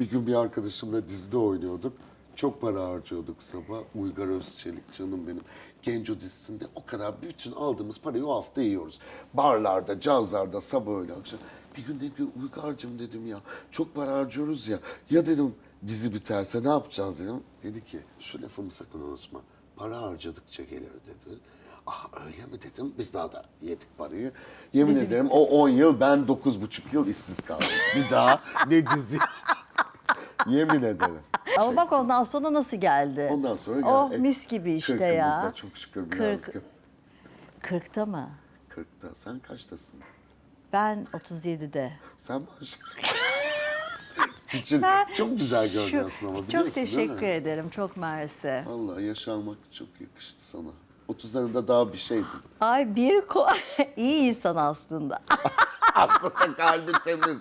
Bir gün bir arkadaşımla dizide oynuyorduk. Çok para harcıyorduk sabah. Uygar Özçelik canım benim. Genco dizisinde o kadar bütün aldığımız parayı o hafta yiyoruz. Barlarda, cazlarda, sabah öyle akşam. Bir gün dedim ki Uygar'cığım dedim ya çok para harcıyoruz ya. Ya dedim dizi biterse ne yapacağız dedim. Dedi ki şu lafımı sakın unutma. Para harcadıkça gelir dedi. Ah öyle mi dedim. Biz daha da yedik parayı. Yemin Dizi ederim o 10 yıl ben 9,5 yıl işsiz kaldım. Bir daha ne dizi. Yemin ederim. Ama bak ondan sonra nasıl geldi? Ondan sonra Oh gel- mis gibi işte Kırkımızda ya. çok şükür biraz. Kırk- Kırkta mı? 40'ta. Sen kaçtasın? Ben 37'de. Sen baş... Küçük, Ben çok güzel görünüyorsun ama Çok biliyorsun değil teşekkür mi? ederim. Çok mersi. Vallahi yaşanmak çok yakıştı sana. 30'larında daha bir şeydin. Ay bir ko iyi insan aslında. Aslında kalbi temiz.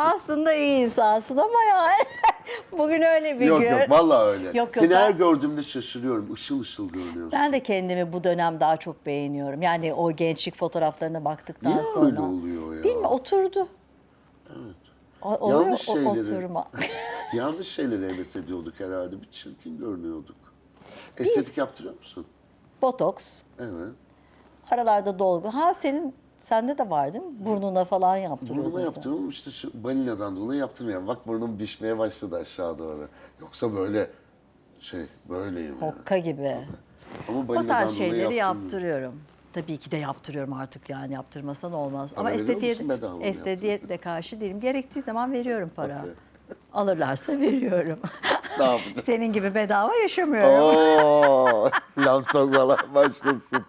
Aslında iyi insansın ama ya bugün öyle bir yok gün. yok vallahi öyle. Yok, yok, Seni her ben- gördüğümde şaşırıyorum. Işıl ışıl görünüyorsun. Ben de kendimi bu dönem daha çok beğeniyorum. Yani o gençlik fotoğraflarına baktıktan Niye sonra. öyle oluyor ya? Bilmiyorum oturdu. Evet. oluyor Yanlış o şeyleri. oturma. Yanlış şeyleri heves ediyorduk herhalde. Bir çirkin görünüyorduk. Estetik yaptırıyor musun? Botoks. Evet. Aralarda dolgu. Ha senin sende de var değil mi? Burnuna falan yaptırıyordun. Burnuma sen. yaptırıyorum işte şu balinadan dolayı yaptırmıyorum. Bak burnum dişmeye başladı aşağı doğru. Yoksa böyle şey böyleyim yani. Hokka gibi. Ama O balinadan tarz dolayı şeyleri yaptırıyorum. Tabii ki de yaptırıyorum artık yani yaptırmasan olmaz. Para Ama veriyor estetiğe, musun bedava mı estetiğe de karşı değilim. Gerektiği zaman veriyorum para. Okey. Alırlarsa veriyorum. Ne? Senin gibi bedava yaşamıyorum. Oo, laf sokmalar başlasın.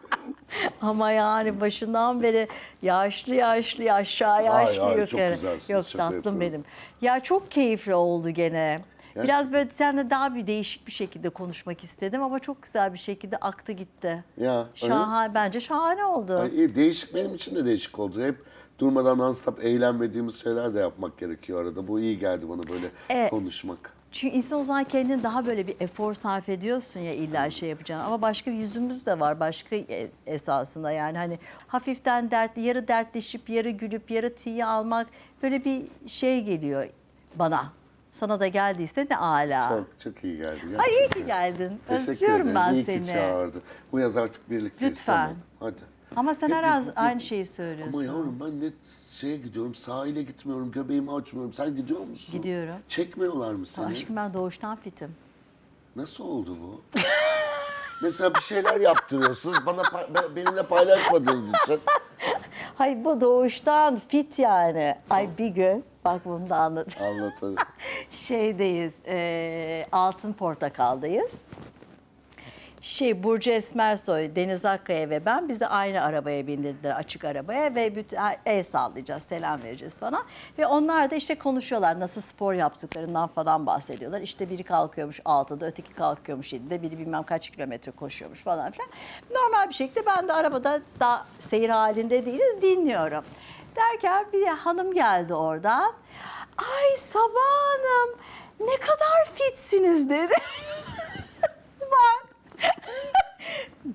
Ama yani başından beri yaşlı yaşlı aşağı yaşlı hayır, yok. çok yani. Yok şaka tatlım yapıyorum. benim. Ya çok keyifli oldu gene. Biraz Gerçekten. böyle seninle daha bir değişik bir şekilde konuşmak istedim ama çok güzel bir şekilde aktı gitti. Ya, öyle? Şahane bence şahane oldu. Ay, iyi, değişik benim için de değişik oldu. Hep durmadan non-stop eğlenmediğimiz şeyler de yapmak gerekiyor arada. Bu iyi geldi bana böyle E, konuşmak. Çünkü insan o zaman kendini daha böyle bir efor sarf ediyorsun ya illa şey yapacaksın. Ama başka bir yüzümüz de var başka e- esasında yani hani hafiften dertli, yarı dertleşip, yarı gülüp, yarı tiye almak böyle bir şey geliyor bana. Sana da geldiyse ne ala. Çok çok iyi geldi. Ay iyi gerçekten. ki geldin. Teşekkür Özlüyorum ederim. ben iyi seni. ki çağırdı. Bu yaz artık birlikteyiz. Lütfen. Tamam. Hadi. Ama sen her az aynı şeyi söylüyorsun. Ama yavrum ben ne şeye gidiyorum, sahile gitmiyorum, göbeğimi açmıyorum. Sen gidiyor musun? Gidiyorum. Çekmiyorlar mı seni? Aşkım ben doğuştan fitim. Nasıl oldu bu? Mesela bir şeyler yaptırıyorsunuz, bana pa- be- benimle paylaşmadığınız için. Hayır bu doğuştan fit yani. Ay bir gün bak bunu da anlat. Anlatalım. şeydeyiz, e, Altın Portakal'dayız. Şey Burcu Esmersoy, Deniz Akkaya ve ben bizi aynı arabaya bindirdiler, açık arabaya ve bütün, el sallayacağız, selam vereceğiz falan. Ve onlar da işte konuşuyorlar, nasıl spor yaptıklarından falan bahsediyorlar. İşte biri kalkıyormuş 6'da, öteki kalkıyormuş 7'de, biri bilmem kaç kilometre koşuyormuş falan filan. Normal bir şekilde ben de arabada daha seyir halinde değiliz, dinliyorum. Derken bir hanım geldi oradan. Ay Sabah Hanım ne kadar fitsiniz dedi. Bak.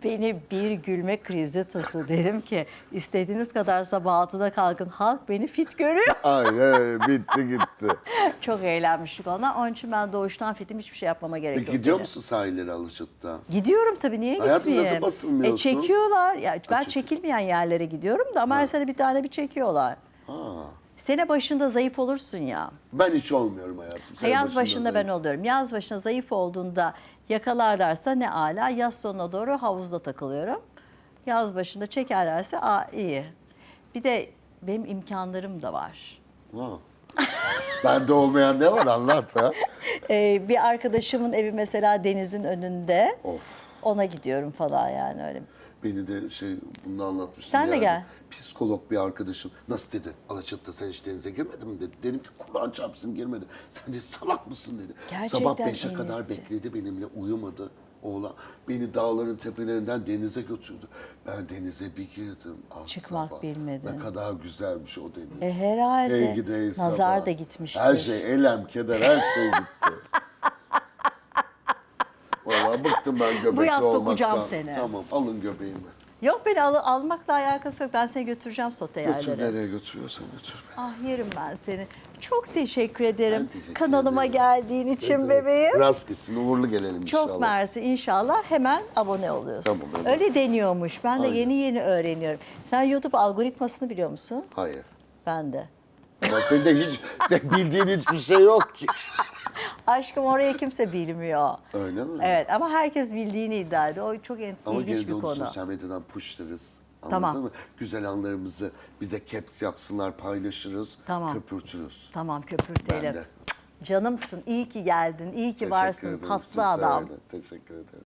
Beni bir gülme krizi tuttu. Dedim ki istediğiniz kadar sabah 6'da kalkın. Halk beni fit görüyor. Ay, ay, bitti gitti. Çok eğlenmiştik ona. Onun için ben doğuştan fitim hiçbir şey yapmama gerek yok. Peki gidiyor dedi. musun sahillere Alaçat'ta? Gidiyorum tabii niye Hayatım, gitmeyeyim? nasıl basılmıyorsun? E çekiyorlar. Ya ben çek- çekilmeyen yerlere gidiyorum da ama her sene bir tane bir çekiyorlar. Ha. Sene başında zayıf olursun ya. Ben hiç olmuyorum hayatım. Sen yaz başında ben zayıf. oluyorum. Yaz başında zayıf olduğunda yakalarlarsa ne ala. Yaz sonuna doğru havuzda takılıyorum. Yaz başında çekerlerse aa, iyi. Bir de benim imkanlarım da var. Ha. Bende olmayan ne var anlat ha. Ee, bir arkadaşımın evi mesela denizin önünde. Of. Ona gidiyorum falan yani öyle. Beni de şey bunu anlatmıştım. Sen de yani. gel. Psikolog bir arkadaşım. Nasıl dedi? Alaçatı'da sen hiç denize girmedin mi dedi. Dedim ki Kur'an çarpsın girmedi. Sen de salak mısın dedi. Gerçekten Sabah 5'e en kadar bekledi benimle uyumadı. Oğlan beni dağların tepelerinden denize götürdü. Ben denize bir girdim. Ah Çıkmak sabah. bilmedin. Ne kadar güzelmiş o deniz. E herhalde. Ey gidi ey Nazar sabah. da gitmiştir. Her şey elem, keder her şey gitti. Vallahi bıktım ben göbekli Bu yaz olmaktan. sokacağım seni. Tamam alın göbeğimi. Yok beni al- almakla alakası yok. Ben seni götüreceğim sote Götür yerlere. nereye götürüyorsan götür. Ah yerim ben seni. Çok teşekkür ederim. Teşekkür Kanalıma ederim. geldiğin için demek. bebeğim. Rast gitsin, uğurlu gelelim Çok inşallah. mersi inşallah hemen abone oluyorsun. Tamam, öyle. Öyle deniyormuş. Ben de Aynen. yeni yeni öğreniyorum. Sen YouTube algoritmasını biliyor musun? Hayır. Ben de. Ama senin de hiç sen bildiğin hiçbir şey yok ki. Aşkım orayı kimse bilmiyor. Öyle mi? Evet ama herkes bildiğini iddia ediyor. O çok en- Ama ilginç gene de bir onu konu. sosyal medyadan pushlarız. Anladın Tamam. mı? Güzel anlarımızı bize caps yapsınlar, paylaşırız, Tamam. köpürtürüz. Tamam köpürtelim. Ben de. Canımsın. iyi ki geldin. iyi ki Teşekkür varsın. ederim. Siz Tatlı adam. öyle. Teşekkür ederim.